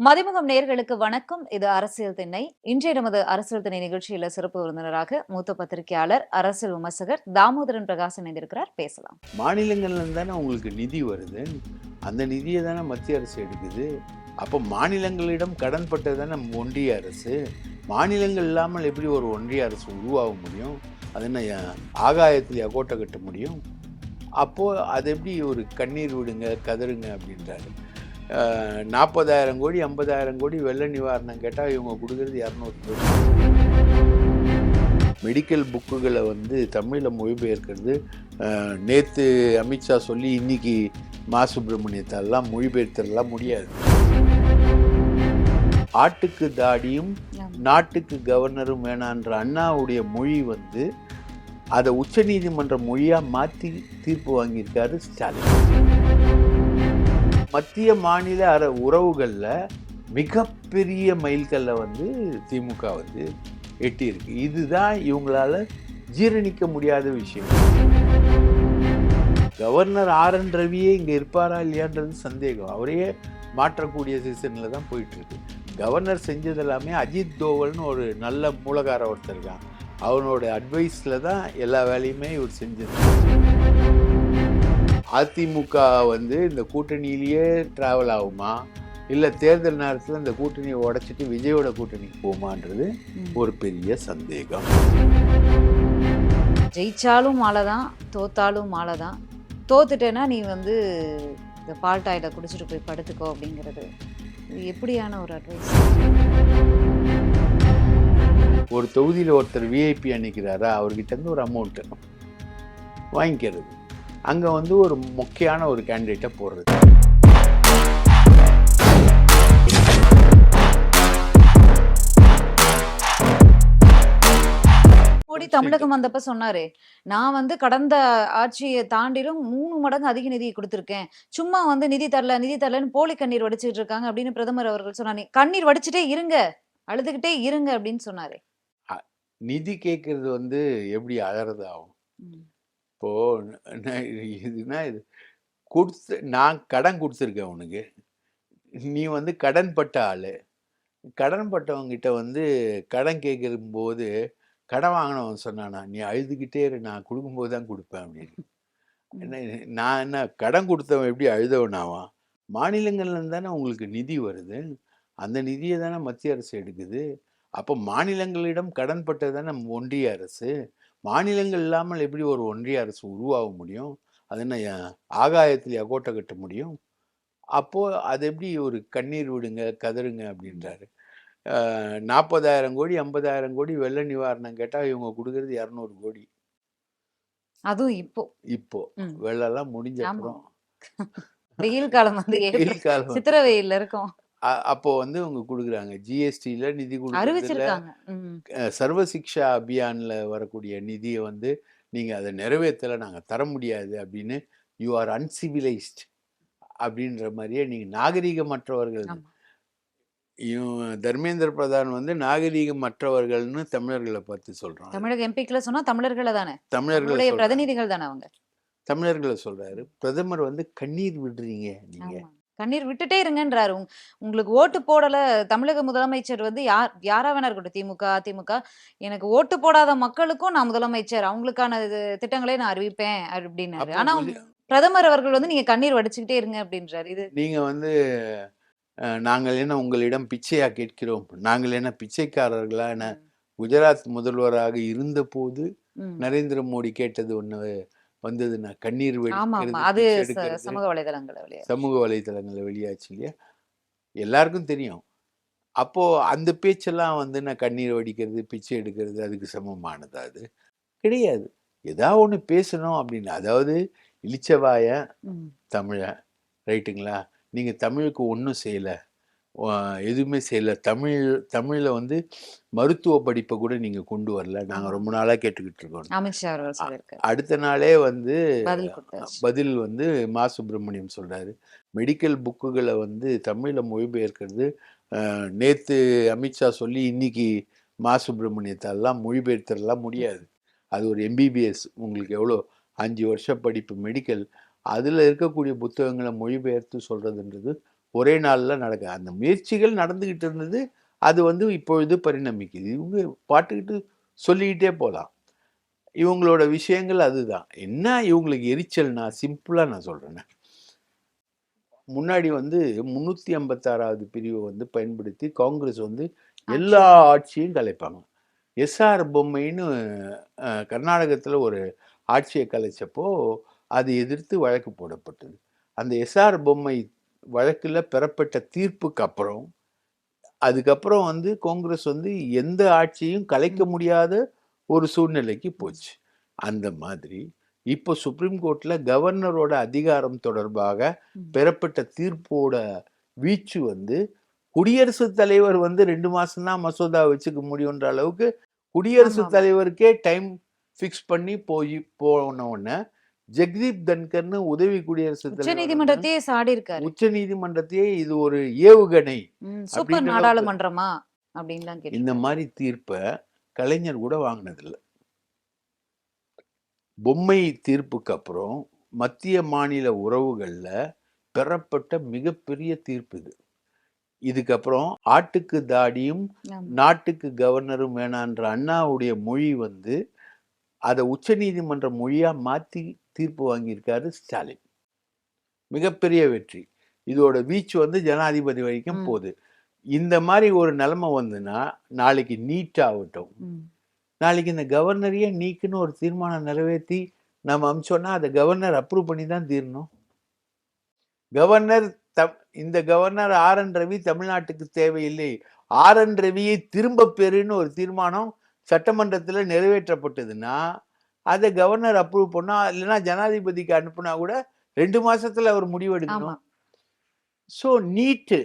மதிமுகம் நேர்களுக்கு வணக்கம். இது அரசியல் திண்ணை. இன்றைய நமது அரசியல் திணை நிகழ்ச்சியில சிறப்பு விருந்தினராக மூத்த பத்திரிகையாளர் அரசியல் விமர்சகர் தாமோதரன் பிரகாஷ் இணைந்திருக்கிறார். பேசலாம். மாநிலங்கள்ல தானே உங்களுக்கு நிதி வருது. அந்த நிதியை தானே மத்திய அரசு எடுக்குது. அப்போ மாநிலங்களிடம் கடன் பட்டது தானே ஒன்றிய அரசு. மாநிலங்கள் இல்லாமல் எப்படி ஒரு ஒன்றிய அரசு உருவாக முடியும்? அது என்ன அஹ், ஆகாயத்தில் கோட்டை கட்ட முடியும்? அப்போது அது எப்படி ஒரு கண்ணீர் விடுங்க கதறுங்க அப்படின்றாரு. நாற்பதாயிரம் கோடி ஐம்பதாயிரம் கோடி வெள்ள நிவாரணம் கேட்டால் இவங்க கொடுக்குறது இரநூறு கோடி. மெடிக்கல் புக்குகளை வந்து தமிழில் மொழிபெயர்க்கிறது நேற்று அமித்ஷா சொல்லி இன்னைக்கு மா சுப்பிரமணியத்தெல்லாம் மொழிபெயர்த்தெல்லாம் முடியாது. ஆட்டுக்கு தாடியும் நாட்டுக்கு கவர்னரும் வேணான்ற அண்ணாவுடைய மொழி வந்து அதை உச்சநீதிமன்ற மொழியாக மாற்றி தீர்ப்பு வாங்கியிருக்காரு ஸ்டாலின். மத்திய மாநில அர உறவுகளில் மிகப்பெரிய மைல்கல்லை வந்து திமுக வந்து எட்டியிருக்கு. இதுதான் இவங்களால ஜீரணிக்க முடியாத விஷயம். கவர்னர் ஆர் என் ரவியே இங்கே இருப்பாரா இல்லையான்றது சந்தேகம். அவரையே மாற்றக்கூடிய சீசனில் தான் போயிட்டுருக்கு. கவர்னர் செஞ்சது எல்லாமே அஜித் தோவல்னு ஒரு நல்ல மூலகார ஒருத்தர் இருக்கான். அவனோட அட்வைஸில் தான் எல்லா வேலையுமே இவர் செஞ்சிருக்காரு. அதிமுக வந்து இந்த கூட்டணியிலேயே ட்ராவல் ஆகுமா? இல்லை தேர்தல் நேரத்தில் இந்த கூட்டணியை உடைச்சிட்டு விஜயோட கூட்டணிக்கு போகுமான்றது ஒரு பெரிய சந்தேகம். ஜெயிச்சாலும் மாலை தான் தோத்தாலும் மாலை தான் தோத்துட்டேன்னா நீ வந்து இந்த பால் டாயில குடிச்சிட்டு போய் படுத்துக்கோ அப்படிங்கிறது. இது எப்படியான ஒரு அட்வைஸ் ஒரு தொகுதியில் ஒருத்தர் விஐபி அன்னைக்கிறாரா அவர்கிட்ட இருந்து ஒரு அமௌண்ட் வாங்கிக்கிறது. அங்கே வந்து ஒரு முக்கியமான ஒரு கேண்டிடேட்டை போடுறது. மோடி தமிழகம் வந்தப்ப சொன்னாரு நான் வந்து கடந்த ஆட்சியை தாண்டிலும் மூணு மடங்கு அதிக நிதி கொடுத்திருக்கேன். சும்மா வந்து நிதி தரல நிதி தரலன்னு போலி கண்ணீர் வடிச்சிட்டு இருக்காங்க அப்படின்னு பிரதமர் அவர்கள் சொன்னாரு. கண்ணீர் வடிச்சிட்டே இருங்க அழுதுகிட்டே இருங்க அப்படின்னு சொன்னாரு. நிதி கேட்கறது வந்து எப்படி அழறது ஆகும்? ம். இப்போ ந- இதுனா இது கொடுத்து நான் கடன் கொடுத்துருக்கேன் உனக்கு. நீ வந்து கடன் பட்ட ஆள். கடன் பட்டவங்கிட்ட வந்து கடன் கேட்குற போது கடன் வாங்கினவன் சொன்னானா நீ அழுதுகிட்டே இரு நான் கொடுக்கும்போது தான் கொடுப்பேன் அப்படின்னு. என்ன நான் என்ன கடன் கொடுத்தவன் எப்படி அழுதவனாவான் மாநிலங்கள்ல இருந்து தானே உங்களுக்கு நிதி வருது. அந்த நிதியை தானே மத்திய அரசு எடுக்குது. அப்போ மாநிலங்களிடம் கடன் பட்டது தானே ஒன்றிய அரசு. மாநிலங்கள் இல்லாமல் எப்படி ஒரு ஒன்றிய அரசு உருவாக முடியும்? அது என்ன அஹ், ஆகாயத்தில் கோட்டை கட்ட முடியும்? அப்போ அது எப்படி ஒரு கண்ணீர் விடுங்க கதறுங்க அப்படின்றாரு. நாற்பதாயிரம் கோடி ஐம்பதாயிரம் கோடி வெள்ள நிவாரணம் கேட்டால் இவங்க கொடுக்கறது இரநூறு கோடி. அதுவும் இப்போ. இப்போ. வெள்ளெல்லாம் முடிஞ்ச. அப்புறம். வெயில் காலம் வந்து வெயில் காலம். சித்திர வெயில்ல இருக்கும். அப்போ வந்து அவங்க கொடுக்குறாங்க. ஜிஎஸ்டியில் நிதி கொடுக்குறதுல அறிவிச்சிருக்காங்க. ம். அஹ், சர்வ சிக்ஷா அபியான்ல வரக்கூடிய நிதியை வந்து நீங்க அதை நிறைவேற்றலை நாங்க தர முடியாது அப்படின்னு யூ ஆர் அன்சிவிலைஸ்ட் அப்படின்ற மாதிரியே நீங்க நாகரீகமற்றவர்கள் தர்மேந்திர பிரதான் வந்து நாகரீகமற்றவர்கள்னு தமிழர்களை பார்த்து சொல்றான். தமிழக எம்பிக்களை சொன்னா தமிழர்களை தானே? தமிழர்களை நம்மளுடைய சொல்றாரு. பிரதிநிதிகள் தானே அவங்க? தமிழர்களை சொல்றாரு. பிரதமர் வந்து கண்ணீர் விடுறீங்க நீங்க. கண்ணீர் விட்டுட்டே இருங்கன்றாரு. உங்க- உங்களுக்கு ஓட்டு போடல. தமிழக முதலமைச்சர் வந்து யார் யாரா வேணா இருக்கட்டும் திமுக அதிமுக எனக்கு ஓட்டு போடாத மக்களுக்கும் நான் முதலமைச்சர். அவங்களுக்கான திட்டங்களை நான் அறிவிப்பேன் அப்படின்னாரு. அப்போ ஆனா பிரதமர் அவர்கள் வந்து நீங்க கண்ணீர் வடிச்சுக்கிட்டே இருங்க அப்படின்றாரு. இது நீங்க வந்து நாங்கள் என்ன உங்களிடம் பிச்சையா கேட்கிறோம்? நாங்கள் என்ன பிச்சைக்காரர்களா? என குஜராத் முதல்வராக இருந்தபோது ம். நரேந்திர மோடி கேட்டது ஒண்ணு. வந்தது நான் கண்ணீர் அது சமூக வலைதளங்கள் சமூக வலைத்தளங்கள்ல வெளியாச்சு இல்லையா? எல்லாருக்கும் தெரியும். அப்போ அந்த பேச்செல்லாம் வந்து நான் கண்ணீர் வடிக்கிறது பிச்சை எடுக்கிறது அதுக்கு சமமானதா அது? கிடையாது. ஏதாவது ஒண்ணு பேசணும் அப்படின்னு. அதாவது இளிச்சவாய ம். தமிழன் ரைட்டுங்களா? நீங்க தமிழுக்கு ஒன்றும் செய்யல. எதுவுமே செய்யல. தமிழ் தமிழ்ல வந்து மருத்துவ படிப்பை கூட நீங்க கொண்டு வரல. நாங்க ஆமா. ரொம்ப நாளா கேட்டுக்கிட்டு இருக்கோம். அடுத்த நாளே வந்து பதில் வந்து மா. சுப்பிரமணியம் சொல்றாரு. மெடிக்கல் புக்குகளை வந்து தமிழ்ல மொழிபெயர்க்கிறது நேத்து அமித்ஷா சொல்லி இன்னைக்கு மா. சுப்பிரமணியத்தெல்லாம் மொழிபெயர்த்தெல்லாம் முடியாது. அது ஒரு எம்பிபிஎஸ் உங்களுக்கு எவ்வளோ அஞ்சு வருஷம் படிப்பு மெடிக்கல். அதில் இருக்கக்கூடிய புத்தகங்களை மொழிபெயர்த்து சொல்றதுன்றது ஒரே நாளில் நடக்க அந்த முயற்சிகள் நடந்துக்கிட்டு இருந்தது அது வந்து இப்பொழுது பரிணமிக்குது. இவங்க பாட்டுக்கிட்டு சொல்லிக்கிட்டே போகலாம் இவங்களோட விஷயங்கள் அதுதான். என்ன இவங்களுக்கு எரிச்சல்னா சிம்பிளாக நான் சொல்கிறேன்னு முன்னாடி வந்து முந்நூற்றி ஐம்பத்தாறாவது பிரிவை வந்து பயன்படுத்தி காங்கிரஸ் வந்து எல்லா ஆட்சியும் கலைப்பாங்க. எஸ்ஆர் பொம்மைன்னு கர்நாடகத்தில் ஒரு ஆட்சியை கலைச்சப்போ அது எதிர்த்து வழக்கு போடப்பட்டது. அந்த எஸ்ஆர் பொம்மை வழக்கில் பெறப்பட்ட தீர்ப்புக்கு அப்புறம் அதுக்கப்புறம் வந்து காங்கிரஸ் வந்து எந்த ஆட்சியும் கலைக்க முடியாத ஒரு சூழ்நிலைக்கு போச்சு அந்த மாதிரி இப்போ சுப்ரீம் கோர்ட்ல கவர்னரோட அதிகாரம் தொடர்பாக. பெறப்பட்ட தீர்ப்போட வீச்சு வந்து குடியரசுத் தலைவர் வந்து ரெண்டு மாசம் தான் மசோதா வச்சுக்க முடியுன்ற அளவுக்கு குடியரசுத். தலைவருக்கே டைம் ஃபிக்ஸ் பண்ணி போய் போன உடனே ஜெக்தீப் தன்கர்னு உதவி குடியரசுத் உச்ச நீதிமன்றத்தையே சாடி இருக்காரு உச்ச நீதிமன்றத்தையே இது ஒரு ஏவுகணை சூப்பர் நாடாளுமன்றமா? அப்படின்லாம் இந்த மாதிரி தீர்ப்பை கலைஞர் கூட வாங்கினதில்ல. பொம்மை தீர்ப்புக்கு அப்புறம் மத்திய மாநில உறவுகள்ல பெறப்பட்ட மிகப்பெரிய தீர்ப்பு இது. இதுக்கப்புறம் ஆட்டுக்கு தாடியும். நாட்டுக்கு கவர்னரும் வேணான்ற அண்ணாவுடைய மொழி வந்து அதை உச்சநீதிமன்ற மொழியா மாத்தி தீர்ப்பு வாங்கியிருக்காரு ஸ்டாலின். மிகப்பெரிய வெற்றி. இதோட வீச்சு வந்து ஜனாதிபதி வரைக்கும். போகுது. இந்த மாதிரி ஒரு நிலைமை வந்துன்னா நாளைக்கு நீட் ஆகட்டும். நாளைக்கு இந்த கவர்னரையே நீக்குன்னு ஒரு தீர்மானம் நிறைவேற்றி நம்ம அமிச்சோன்னா அதை கவர்னர் அப்ரூவ் பண்ணி தான் தீரணும். கவர்னர் த இந்த கவர்னர் ஆர் என் ரவி தமிழ்நாட்டுக்கு தேவையில்லை. ஆர் என் ரவியை திரும்ப பெறுன்னு ஒரு தீர்மானம் சட்டமன்றத்தில் நிறைவேற்றப்பட்டதுன்னா அதை கவர்னர் அப்ரூவ் பண்ணா இல்லைன்னா ஜனாதிபதிக்கு அனுப்புனா கூட ரெண்டு மாசத்துல அவர் முடிவெடுக்கணும். ஸோ நீட்டு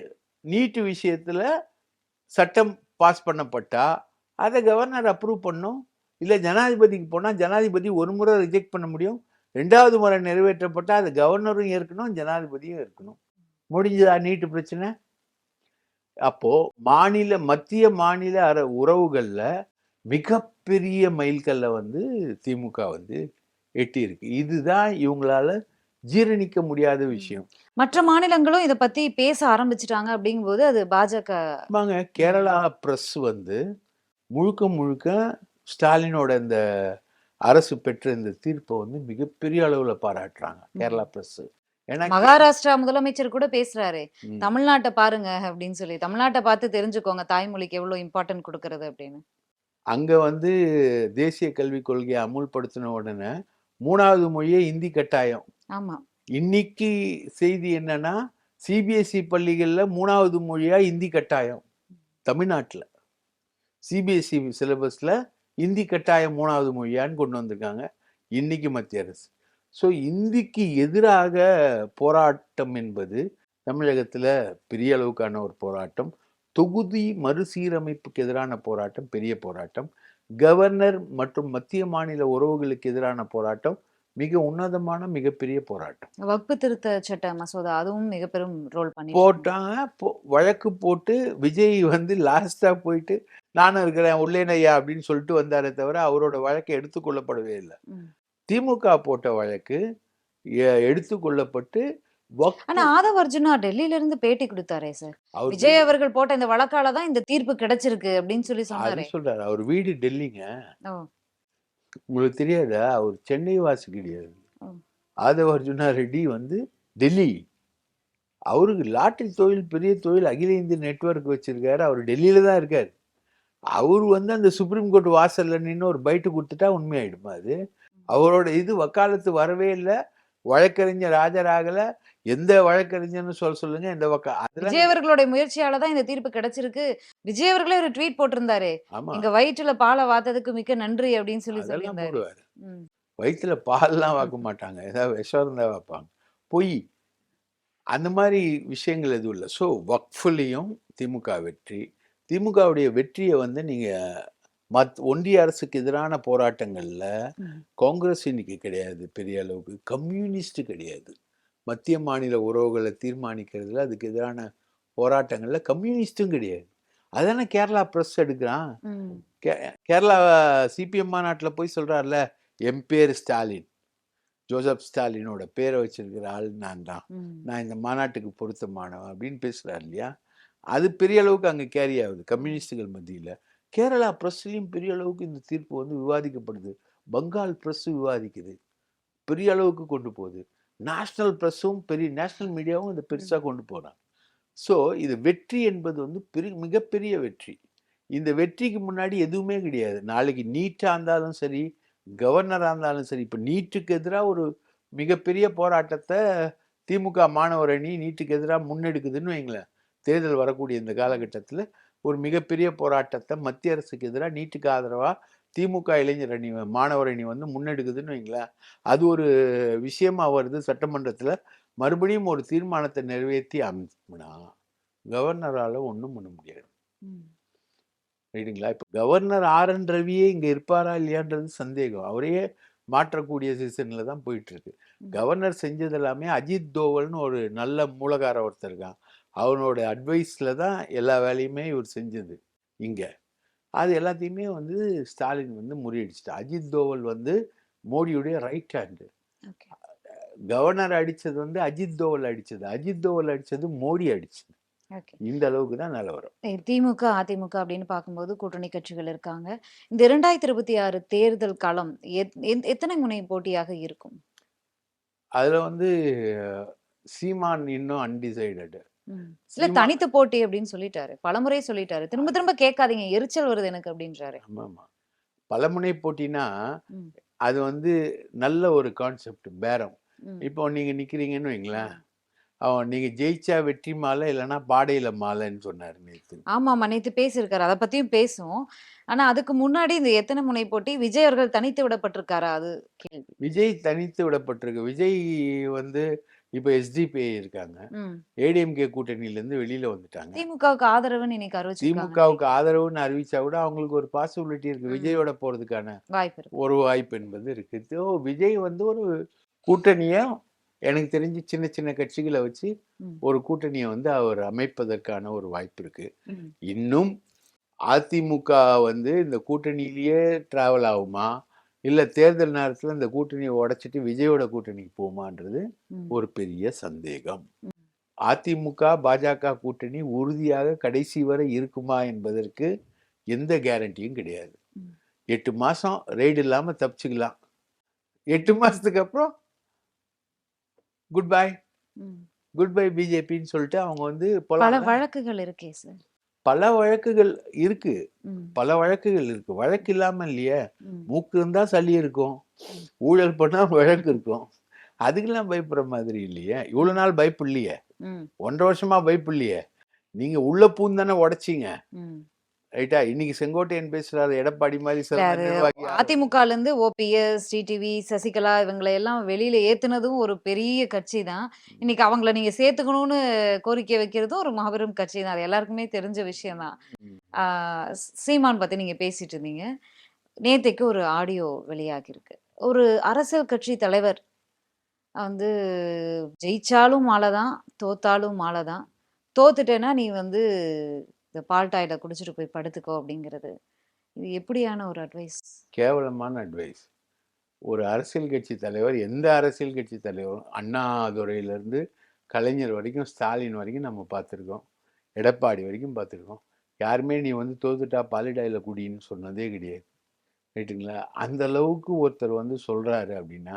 நீட்டு விஷயத்தில் சட்டம் பாஸ் பண்ணப்பட்டா அதை கவர்னர் அப்ரூவ் பண்ணும். இல்லை ஜனாதிபதிக்கு போனால் ஜனாதிபதி ஒரு முறை ரிஜெக்ட் பண்ண முடியும். ரெண்டாவது முறை நிறைவேற்றப்பட்டால் அதை கவர்னரும் ஏற்கணும் ஜனாதிபதியும் ஏற்கணும். முடிஞ்சதா நீட்டு பிரச்சனை? அப்போ மாநில மத்திய மாநில அர உறவுகளில் மிகப்பெரிய மைல்கல்லை வந்து திமுக வந்து எட்டியிருக்கு. இதுதான் இவங்களால ஜீரணிக்க முடியாத விஷயம். மற்ற மாநிலங்களும் இத பத்தி பேச ஆரம்பிச்சிட்டாங்க அப்படிங்கும்போது அது பாஜக ஆமாங்க. கேரளா பிரஸ் வந்து முழுக்க முழுக்க ஸ்டாலினோட இந்த அரசு பெற்ற இந்த தீர்ப்பை வந்து மிகப்பெரிய அளவுல பாராட்டுறாங்க கேரளா பிரஸ். மகாராஷ்டிரா முதலமைச்சர் கூட பேசுறாரு தமிழ்நாட்டை பாருங்க அப்படின்னு சொல்லி. தமிழ்நாட்டை பார்த்து தெரிஞ்சுக்கோங்க தாய்மொழிக்கு எவ்வளவு இம்பார்ட்டன்ட் கொடுக்கறது அப்படின்னு. அங்க வந்து தேசிய கல்விக் கொள்கையை அமுல்படுத்தின உடனே மூணாவது மொழியே இந்தி கட்டாயம். ஆமா. இன்னைக்கு செய்தி என்னன்னா சிபிஎஸ்இ பள்ளிகள்ல மூணாவது மொழியா இந்தி கட்டாயம் தமிழ்நாட்டில். சிபிஎஸ்இ சிலபஸ்ல இந்தி கட்டாயம் மூணாவது மொழியான்னு கொண்டு வந்திருக்காங்க இன்னைக்கு மத்திய அரசு. ஸோ இந்திக்கு எதிராக போராட்டம் என்பது தமிழகத்துல பெரிய அளவுக்கான ஒரு போராட்டம். தொகுதி மறுசீரமைப்புக்கு எதிரான போராட்டம் பெரிய போராட்டம். கவர்னர் மற்றும் மத்திய மாநில உறவுகளுக்கு எதிரான போராட்டம் மிக உன்னதமான மிகப்பெரிய போராட்டம். வகுப்பு திருத்த சட்ட மசோதா அதுவும் மிக பெரும் ரோல் பண்ணி போட்டாங்க வழக்கு போட்டு விஜய் வந்து லாஸ்டா போயிட்டு நானும் இருக்கிறேன் உள்ளேனையா? அப்படின்னு சொல்லிட்டு வந்தாரே தவிர அவரோட வழக்கு எடுத்துக்கொள்ளப்படவே இல்லை. திமுக போட்ட வழக்கு எடுத்துக்கொள்ளப்பட்டு ஆனா ஆதவ் அர்ஜுனா டெல்லியில இருந்து பேட்டி கொடுத்தாரே சார். விஜய் அவர்கள் போட்ட இந்த வழக்கால தான் இந்த தீர்ப்பு கிடைச்சிருக்கு அப்படின்னு சொல்லி சொன்னாரே. சொல்றாரு. அவர் வீடு டெல்லிங்க. உங்களுக்கு தெரியாதா? அவர் சென்னை வாசி கிடையாது. ஆதவ அர்ஜுனா ரெட்டி வந்து டெல்லி. அவருக்கு லாட்டரி தொழில் பெரிய தொழில் அகில இந்திய நெட்வொர்க் வச்சிருக்காரு. அவர் டெல்லியில தான் இருக்காரு. அவர் வந்து அந்த சுப்ரீம் கோர்ட் வாசல்ல நின்று ஒரு பைட்டு கொடுத்துட்டா உண்மையாயிடுமா அது? அவரோட இது வக்காலத்து வரவே இல்லை. வழக்கறிஞர் ஆஜராகல. எந்த வழக்கறிஞர்னு சொல்ல சொல்லுங்க. வக்கா அதெல்லாம் விஜய் அவர்களுடைய முயற்சியால தான் இந்த தீர்ப்பு கிடைச்சிருக்கு. விஜய் அவர்களே ஒரு ட்வீட் போட்டிருந்தாரு. எங்க வயிற்றுல பாலை வாத்ததுக்கு மிக்க நன்றி அப்படின்னு சொல்லி சொல்லியிருந்தாரு. வயிற்றுல பால்லாம் வாக்க மாட்டாங்க. ஏதாவது விஷம் இருந்தா வைப்பாங்க. பொய். அந்த மாதிரி விஷயங்கள் எதுவும் இல்லை. ஸோ வக்ஃபுலையும் திமுக வெற்றி. திமுகவுடைய வெற்றியை வந்து நீங்க மத் ஒன்றிய அரசுக்கு எதிரான போராட்டங்கள்ல. காங்கிரஸ் இன்னைக்கு கிடையாது பெரிய அளவுக்கு. கம்யூனிஸ்ட் கிடையாது. மத்திய மாநில உறவுகளை தீர்மானிக்கிறதுல அதுக்கு எதிரான போராட்டங்கள்ல கம்யூனிஸ்டும் கிடையாது. அதானே கேரளா ப்ரெஸ் எடுக்கிறான்? கேரளா சிபிஎம் மாநாட்டில் போய் சொல்றாருல என் பேர் ஸ்டாலின். ஜோசப் ஸ்டாலினோட பேரை வச்சிருக்கிற ஆள் நான் தான். நான் இந்த மாநாட்டுக்கு பொருத்தமானவன் அப்படின்னு பேசுறாரு இல்லையா? அது பெரிய அளவுக்கு அங்கே கேரி ஆகுது கம்யூனிஸ்டுகள் மத்தியில். கேரளா ப்ரெஸ்லையும் பெரிய அளவுக்கு இந்த தீர்ப்பு வந்து விவாதிக்கப்படுது. பெங்கால் ப்ரெஸ் விவாதிக்குது. பெரிய அளவுக்கு கொண்டு போகுது. நேஷ்னல் ப்ரெஸ்ஸும் பெரிய நேஷ்னல் மீடியாவும் இதை பெருசாக கொண்டு போகிறாங்க ஸோ இது வெற்றி என்பது வந்து பெரிய மிகப்பெரிய வெற்றி. இந்த வெற்றிக்கு முன்னாடி எதுவுமே கிடையாது. நாளைக்கு நீட்டாக இருந்தாலும் சரி கவர்னராக இருந்தாலும் சரி இப்போ நீட்டுக்கு எதிராக ஒரு மிகப்பெரிய போராட்டத்தை திமுக மாணவர் அணி நீட்டுக்கு எதிராக முன்னெடுக்குதுன்னு வைங்களேன். தேர்தல் வரக்கூடிய இந்த காலகட்டத்தில் மிகப்பெரிய போராட்டத்தை மத்திய அரசுக்கு எதிராக நீட்டுக்கு ஆதரவாக திமுக இளைஞர் அணி மாணவர் அணி வந்து முன்னெடுக்குதுன்னு வைங்களேன். அது ஒரு விஷயமா வருது சட்டமன்றத்தில். மறுபடியும் ஒரு தீர்மானத்தை நிறைவேற்றி அமைச்சோம்னா கவர்னரால் ஒன்றும் பண்ண முடியாது. ரைட்டுங்களா இப்போ கவர்னர் ஆர் என் ரவியே இங்கே இருப்பாரா இல்லையான்றது சந்தேகம். அவரையே மாற்றக்கூடிய சீசனில் தான் போயிட்டு இருக்கு. ம். கவர்னர் செஞ்சது எல்லாமே அஜித் தோவல்னு ஒரு நல்ல மூலகார ஒருத்தர் இருக்கான். அவனோட அட்வைஸில் தான் எல்லா வேலையுமே இவர் செஞ்சது இங்கே அது எல்லாத்தையுமே வந்து ஸ்டாலின் வந்து முறியடிச்சிட்டார் அஜித் தோவல் வந்து மோடியுடைய ரைட் ஹேண்டு. கவர்னர் அடிச்சது வந்து அஜித் தோவல் அடிச்சது அஜித் தோவல் அடிச்சது மோடி அடிச்சது. இந்த அளவுக்கு தான் நிலவரம் திமுக, அதிமுக அப்படின்னு பார்க்கும்போது கூட்டணி கட்சிகள் இருக்காங்க. இந்த 2026 தேர்தல் களம் எத் எத் எத்தனை முனை போட்டியாக இருக்கும்? அதுல வந்து சீமான் இன்னும் அன்டிசைடட். இல்ல தனித்து போட்டி அப்படின்னு சொல்லிட்டாரு. பலமுறை சொல்லிட்டாரு. திரும்ப திரும்ப கேட்காதீங்க. எரிச்சல் வருது எனக்கு அப்படின்றாரு. ஆமாமா. பலமுனை போட்டினா. அது வந்து நல்ல ஒரு கான்செப்ட் பேரம். இப்போ நீங்க நிக்கிறீங்கன்னு வைங்களேன். அவன் நீங்க ஜெயிச்சா வெற்றி மாலை, இல்லன்னா பாடையில மாலைன்னு சொன்னாரு நேத்து. ஆமாமா. நேத்து பேசியிருக்காரு. அத பத்தியும் பேசுவோம். ஆனா அதுக்கு முன்னாடி இந்த எத்தனை முனை போட்டி விஜய் அவர்கள் தனித்து விடப்பட்டிருக்காரா? அது. விஜய் தனித்து விடப்பட்டிருக்கு. விஜய் வந்து இப்ப எஸ்டிபிஐ இருக்காங்க. ஏடிஎம்கே கூட்டணியிலேருந்து வெளியில வந்துட்டாங்க. திமுகவுக்கு ஆதரவுன்னு இன்னைக்கு. திமுகவுக்கு ஆதரவுன்னு அறிவிச்சா கூட அவங்களுக்கு ஒரு பாசிபிலிட்டி இருக்கு. விஜயோட போறதுக்கான. ஒரு வாய்ப்பு என்பது இருக்கு. ஸோ விஜய் வந்து ஒரு கூட்டணிய எனக்கு தெரிஞ்சு சின்ன சின்ன கட்சிகள வச்சு. ஒரு கூட்டணிய வந்து அவர் அமைப்பதற்கான ஒரு வாய்ப்பு இருக்கு. இன்னும் அதிமுக வந்து இந்த கூட்டணியிலேயே டிராவல் ஆகுமா? இல்ல தேர்தல் நேரத்துல இந்த கூட்டணிய உடைச்சிட்டு விஜயோட கூட்டணிக்கு போகுமான்றது ம். ஒரு பெரிய சந்தேகம். அதிமுக, பாஜக கூட்டணி உறுதியாக கடைசி வரை இருக்குமா என்பதற்கு எந்த கேரண்டியும் கிடையாது. ம். 8 மாசம் ரெய்டு இல்லாம தப்பிச்சுக்கலாம். 8 மாசத்துக்கு அப்புறம் குட் பை. குட் பை பிஜேபின்னு சொல்லிட்டு அவங்க வந்து பல. வழக்குகள் இருக்கே சார். பல வழக்குகள் இருக்கு. பல வழக்குகள் இருக்கு. வழக்கு இல்லாம இல்லையே. மூக்கு இருந்தா சளி இருக்கும். ஊழல் பண்ணா வழக்கு இருக்கும். அதுக்கெல்லாம் பயப்படுற மாதிரி இல்லையே. இவ்வளவு நாள் பயப்படலையே. ம். 1 1/2 வருஷமா பயப்படலையே. நீங்க உள்ள பூந்து தானே உடைச்சீங்க. ரைட்டா? இன்னைக்கு செங்கோட்டையன் பேசுறாரு எடப்பாடி மாரி இல்ல சிறந்த அது நிர்வாகி யாரும் அதிமுகலேருந்து ஓபிஎஸ், டிடிவி, சசிகலா இவங்கள எல்லாம் வெளியில ஏத்துனதும் ஒரு பெரிய கட்சி தான். இன்னைக்கு அவங்கள நீங்க சேர்த்துக்கணும்னு கோரிக்கை வைக்கிறதும் ஒரு மாபெரும் கட்சி தான். அது எல்லாருக்குமே தெரிஞ்ச விஷயம் தான். சீமான் பத்தி நீங்க பேசிட்டு இருந்தீங்க. நேத்தைக்கு ஒரு ஆடியோ வெளியாகிருக்கு. ஒரு அரசியல் கட்சி தலைவர் வந்து ஜெயிச்சாலும் மாலை தான், தோத்தாலும் மாலை தான். தோத்துட்டேன்னா நீ வந்து இந்த பால் டாயில குடிச்சிட்டு போய் படுத்துக்கோ அப்படிங்கிறது. இது எப்படியான ஒரு அட்வைஸ்? கேவலமான அட்வைஸ். ஒரு அரசியல் கட்சி தலைவர் எந்த அரசியல் கட்சி தலைவரும் அண்ணாதுரையிலேருந்து கலைஞர் வரைக்கும், ஸ்டாலின் வரைக்கும் நம்ம பார்த்துருக்கோம். எடப்பாடி வரைக்கும் பார்த்துருக்கோம். யாருமே நீ வந்து தோத்துட்டா பாலிடாயில் குடின்னு சொன்னதே கிடையாது. ரைட்டுங்களா? அந்த அளவுக்கு ஒருத்தர் வந்து சொல்கிறாரு அப்படின்னா,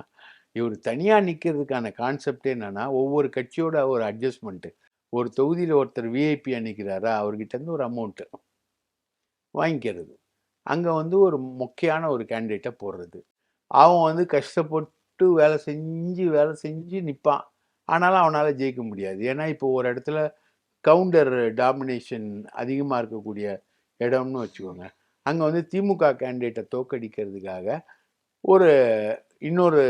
இவர் தனியாக நிற்கிறதுக்கான கான்செப்டே என்னென்னா ஒவ்வொரு கட்சியோட ஒரு அட்ஜஸ்ட்மெண்ட்டு ஒரு தொகுதியில் ஒருத்தர் விஐபி அணிக்கிறாரா அவர்கிட்டருந்து ஒரு அமௌண்ட்டு வாங்கிக்கிறது. அங்கே வந்து ஒரு முக்கியமான ஒரு கேண்டிடேட்டை போடுறது. அவன் வந்து கஷ்டப்பட்டு வேலை செஞ்சு, வேலை செஞ்சு நிற்பான் ஆனாலும் அவனால் ஜெயிக்க முடியாது. ஏன்னா, இப்போ ஒரு இடத்துல கவுண்டர் டாமினேஷன் அதிகமாக இருக்கக்கூடிய இடம்னு வச்சுக்கோங்க. அங்கே வந்து திமுக கேண்டிடேட்டை தோற்கடிக்கிறதுக்காக ஒரு இன்னொரு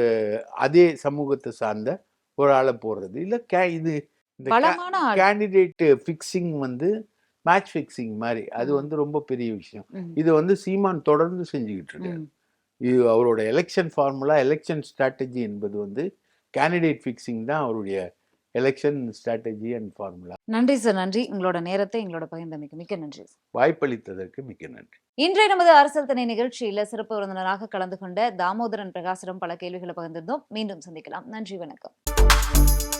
அதே சமூகத்தை சார்ந்த ஒரு ஆளை போடுறது. இல்லை கே இது பலமான. கேண்டிடேட் ஃபிக்ஸிங் வந்து மேட்ச் ஃபிக்ஸிங் மாரி. அது. வந்து ரொம்ப பெரிய விஷயம். இது வந்து சீமான் தொடர்ந்து செஞ்சுகிட்டு இருக்காரு. இது அவரோட எலக்ஷன் ஃபார்முலா, எலக்ஷன் ஸ்ட்ராட்டஜி என்பது வந்து கேண்டிடேட் ஃபிக்ஸிங் தான் அவருடைய எலெக்ஷன் ஸ்ட்ராட்டஜி அண்ட் ஃபார்முலா நன்றி சார் நன்றி உங்களோட நேரத்தை எங்களோட பகிர்ந்தமைக்கு மிக்க நன்றி வாய்ப்பளித்ததற்கு மிக்க நன்றி இன்றைய நமது அரசியல் திணை நிகழ்ச்சியில சிறப்பு விருந்தினராக கலந்து கொண்ட தாமோதரன் பிரகாசரம் பல கேள்விகளை பகிர்ந்திருந்தோம் மீண்டும் சந்திக்கலாம் நன்றி வணக்கம்